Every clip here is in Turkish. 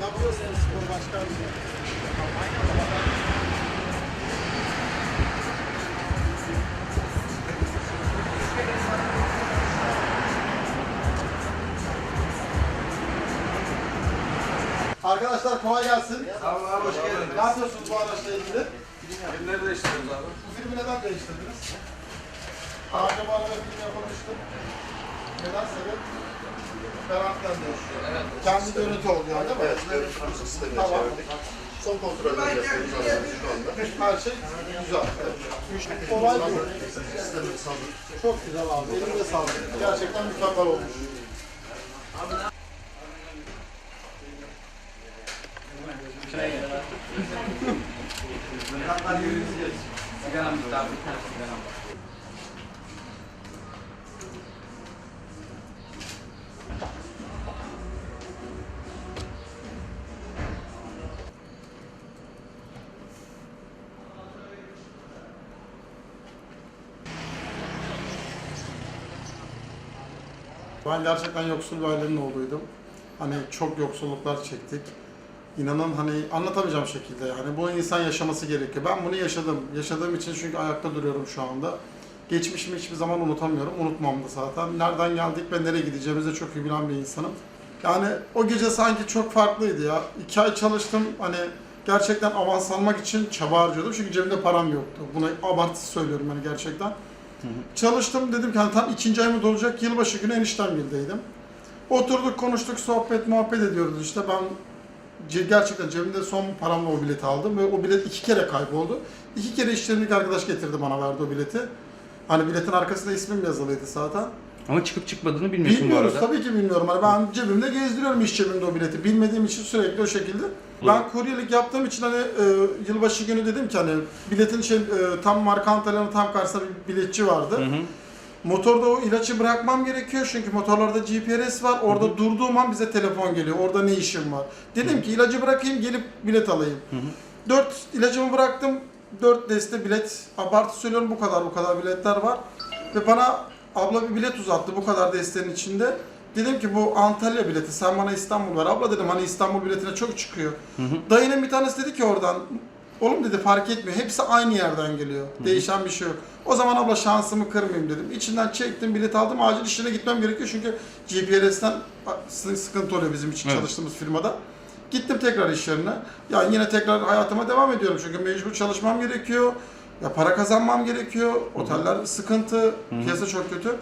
Yapıyorsunuz spor başkanı. Arkadaşlar kolay gelsin. Sağ olun abi hoş geldiniz. Ne yapıyorsunuz bu araçla ilgili? Filmleri değiştiriyoruz abi. Bu filmi neden değiştirdiniz? Arada film yapılmıştı. Neden sebep? Ferhat'tan değişiyor. Evet. Kendi görüntü oluyor değil mi? Evet, görüntü sistemine Tamam. çevirdik. Son kontrolleri yapıyoruz şu anda. Her şey güzel. Olay bu. Sistemimiz hazır. Çok güzel abi. Elimde sağlık. Gerçekten mükemmel olmuş. Sigaram. Bir tane sigaram var. Ben gerçekten yoksul bir ailenin oğluydum. Hani çok yoksulluklar çektik. İnanın hani anlatamayacağım şekilde yani bu insan yaşaması gerekiyor. Ben bunu yaşadım. Yaşadığım için çünkü ayakta duruyorum şu anda. Geçmişimi hiçbir zaman unutamıyorum. Unutmam da zaten. Nereden geldik ve nereye gideceğimizi de çok iyi bilen bir insanım. Yani o gece sanki çok farklıydı ya. İki ay çalıştım. Hani gerçekten avans almak için çaba harcıyordum. Çünkü cebimde param yoktu. Buna abartısız söylüyorum hani gerçekten. Çalıştım dedim ki hani tam ikinci ayımı dolacak yılbaşı günü eniştemgildeydim. Oturduk konuştuk sohbet muhabbet ediyoruz işte ben gerçekten cebimde son paramla o bileti aldım ve o bilet iki kere kayboldu. İki kere işlerimdeki arkadaş getirdi bana verdi o bileti. Hani biletin arkasında ismim yazılıydı zaten. Ama çıkıp çıkmadığını bilmiyorsun Bilmiyoruz bu arada. tabii ki bilmiyorum. Hani ben cebimde gezdiriyorum iş cebimde o bileti. Bilmediğim için sürekli o şekilde. Ben kuryelik yaptığım için hani e, yılbaşı günü dedim ki hani biletin şey, e, tam marka Antalya'nın tam karşısında bir biletçi vardı. Hı hı. Motorda o ilacı bırakmam gerekiyor çünkü motorlarda GPS var. Orada durduğum an bize telefon geliyor. Orada ne işim var? Dedim ki ilacı bırakayım gelip bilet alayım. Dört ilacımı bıraktım. Dört deste bilet. Abartı söylüyorum bu kadar bu kadar biletler var. Ve bana abla bir bilet uzattı bu kadar destenin içinde. Dedim ki bu Antalya bileti sen bana İstanbul ver. Abla dedim hani İstanbul biletine çok çıkıyor. Dayının bir tanesi dedi ki oradan Oğlum dedi fark etmiyor. Hepsi aynı yerden geliyor. Değişen bir şey yok. O zaman abla şansımı kırmayayım dedim. İçinden çektim, bilet aldım. Acil işine gitmem gerekiyor çünkü GPS'ten sı- sıkıntı oluyor bizim için Evet. çalıştığımız firmada. Gittim tekrar iş yerine. Ya yine tekrar hayatıma devam ediyorum çünkü mecbur çalışmam gerekiyor. Ya para kazanmam gerekiyor. Oteller sıkıntı, piyasa çok kötü.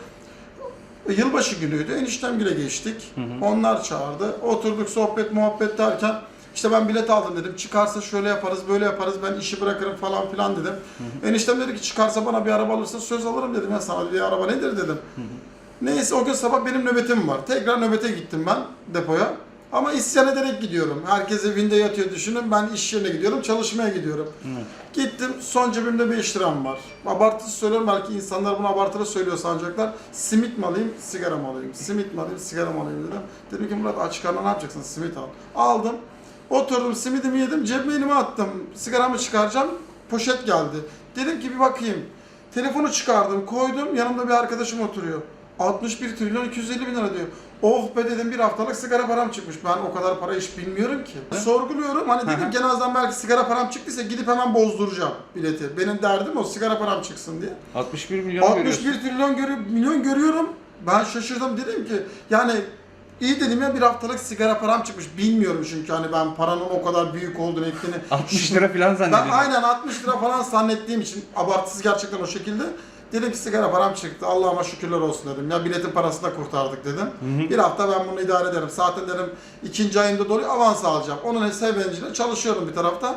E, Yılbaşı günüydü. Eniştem güle geçtik. Onlar çağırdı. Oturduk sohbet muhabbet derken işte ben bilet aldım dedim. Çıkarsa şöyle yaparız, böyle yaparız. Ben işi bırakırım falan filan dedim. Eniştem dedi ki çıkarsa bana bir araba alırsa söz alırım dedim. Ya sana bir araba nedir dedim. Neyse o gün sabah benim nöbetim var. Tekrar nöbete gittim ben depoya. Ama isyan ederek gidiyorum. Herkes evinde yatıyor düşünün. Ben iş yerine gidiyorum, çalışmaya gidiyorum. Gittim, son cebimde 5 liram var. Abartılı söylüyorum, belki insanlar bunu abartılı söylüyor sanacaklar. Simit mi alayım, sigara mı alayım? Simit mi alayım, sigara mı alayım dedim. Dedim ki Murat aç karnına ne yapacaksın? Simit al. Aldım. Oturdum, simidimi yedim, cebime elime attım. Sigaramı çıkaracağım, poşet geldi. Dedim ki bir bakayım. Telefonu çıkardım, koydum, yanımda bir arkadaşım oturuyor. 61 trilyon 250 bin lira diyor. Oh be dedim bir haftalık sigara param çıkmış. Ben o kadar para hiç bilmiyorum ki. Sorguluyorum hani dedim ki en azından belki sigara param çıktıysa gidip hemen bozduracağım bileti. Benim derdim o sigara param çıksın diye. 61 milyon 61 görüyorsun. trilyon görü milyon görüyorum. Ben şaşırdım dedim ki yani iyi dedim ya bir haftalık sigara param çıkmış. Bilmiyorum çünkü hani ben paranın o kadar büyük olduğunu ettiğini. 60 lira falan Ben zannediyorum. aynen 60 lira falan zannettiğim için abartısız gerçekten o şekilde. Dedim ki sigara param çıktı. Allah'ıma şükürler olsun dedim. Ya biletin parasını da kurtardık dedim. Bir hafta ben bunu idare ederim. Zaten dedim ikinci ayımda doluyor avans alacağım. Onun sevinciyle çalışıyorum bir tarafta.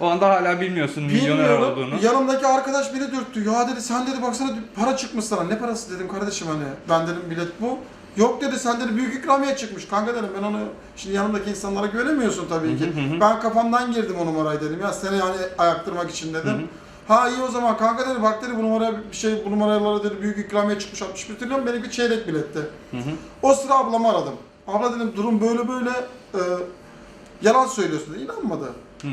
O anda hala bilmiyorsun milyoner Bilmiyorum. olduğunu. Yanımdaki arkadaş beni dürttü. Ya dedi sen dedi baksana para çıkmış sana. Ne parası dedim kardeşim hani. Ben dedim bilet bu. Yok dedi sen dedi büyük ikramiye çıkmış. Kanka dedim ben onu şimdi yanımdaki insanlara güvenemiyorsun tabii ki. ben kafamdan girdim o numarayı dedim. Ya seni hani ayaktırmak için dedim. Ha iyi o zaman kanka dedi bak dedi bu numaraya bir şey bu numaralara dedi büyük ikramiye çıkmış 61 trilyon benimki çeyrek biletti. O sıra ablamı aradım. Abla dedim durum böyle böyle e, yalan söylüyorsun dedi. İnanmadı. Hı.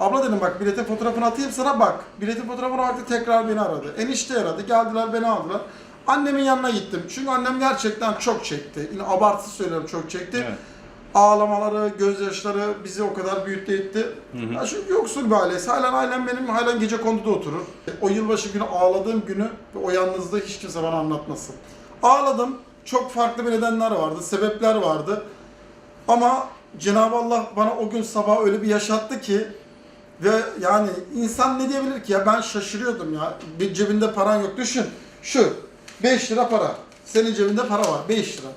Abla dedim bak biletin fotoğrafını atayım sana bak. Biletin fotoğrafını baktı tekrar beni aradı. Enişte aradı. Geldiler beni aldılar. Annemin yanına gittim. Çünkü annem gerçekten çok çekti. Yine abartı söylüyorum çok çekti. Evet. Ağlamaları, gözyaşları bizi o kadar büyüttü etti. Ya çünkü yoksul bir ailesi. Halen ailem benim halen gece konduda oturur. O yılbaşı günü ağladığım günü ve o yalnızlığı hiç kimse bana anlatmasın. Ağladım. Çok farklı bir nedenler vardı, sebepler vardı. Ama Cenab-ı Allah bana o gün sabah öyle bir yaşattı ki ve yani insan ne diyebilir ki ya ben şaşırıyordum ya. Bir cebinde paran yok. Düşün. Şu 5 lira para. Senin cebinde para var 5 lira.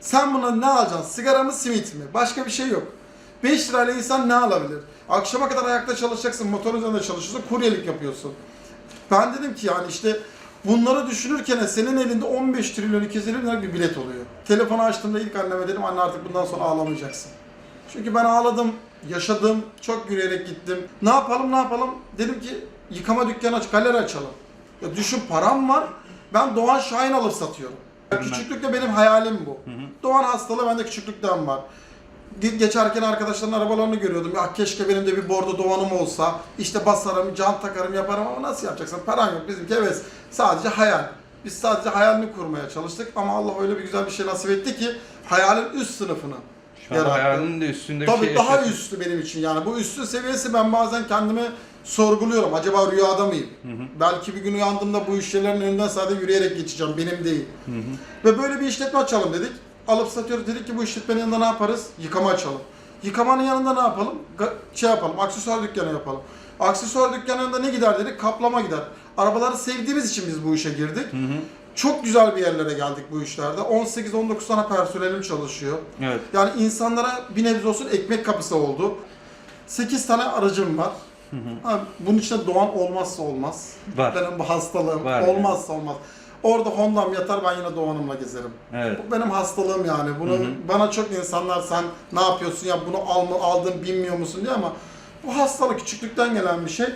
Sen buna ne alacaksın? Sigara mı simit mi? Başka bir şey yok. 5 lirayla insan ne alabilir? Akşama kadar ayakta çalışacaksın, motor üzerinde çalışıyorsun, kuryelik yapıyorsun. Ben dedim ki yani işte bunları düşünürken senin elinde 15 trilyon 250 lira bir bilet oluyor. Telefonu açtığımda ilk anneme dedim anne artık bundan sonra ağlamayacaksın. Çünkü ben ağladım, yaşadım, çok yürüyerek gittim. Ne yapalım ne yapalım? Dedim ki yıkama dükkanı aç, galeri açalım. Ya düşün param var, ben Doğan Şahin alıp satıyorum. Ya Küçüklükte benim hayalim bu. Doğan hastalığı bende küçüklükten var. Ge- Geçerken arkadaşların arabalarını görüyordum. Ya keşke benim de bir bordo Doğan'ım olsa. İşte basarım, can takarım, yaparım ama nasıl yapacaksın? Paran yok. Bizimki heves. Sadece hayal. Biz sadece hayalini kurmaya çalıştık ama Allah öyle bir güzel bir şey nasip etti ki hayalin üst sınıfını Şu yarattı. hayalinin de üstünde bir Tabii şey daha yaşıyorsun. üstü benim için yani. Bu üstü seviyesi ben bazen kendimi sorguluyorum. Acaba rüyada mıyım? Belki bir gün uyandığımda bu işlerin önünden sadece yürüyerek geçeceğim. Benim değil. Ve böyle bir işletme açalım dedik. Alıp satıyoruz. Dedik ki bu işletmenin yanında ne yaparız? Yıkama açalım. Yıkamanın yanında ne yapalım? Şey yapalım, aksesuar dükkanı yapalım. Aksesuar dükkanında ne gider dedik? Kaplama gider. Arabaları sevdiğimiz için biz bu işe girdik. Çok güzel bir yerlere geldik bu işlerde. 18-19 tane personelim çalışıyor. Evet. Yani insanlara bir nebze olsun ekmek kapısı oldu. 8 tane aracım var. Ha, bunun içinde Doğan olmazsa olmaz. Var. Benim bu hastalığım Var yani. olmazsa olmaz. Orada Honda'm yatar ben yine Doğan'ımla gezerim. Evet. Bu benim hastalığım yani. Bunu bana çok insanlar sen ne yapıyorsun ya bunu al, aldın bilmiyor musun diye ama bu hastalık küçüklükten gelen bir şey.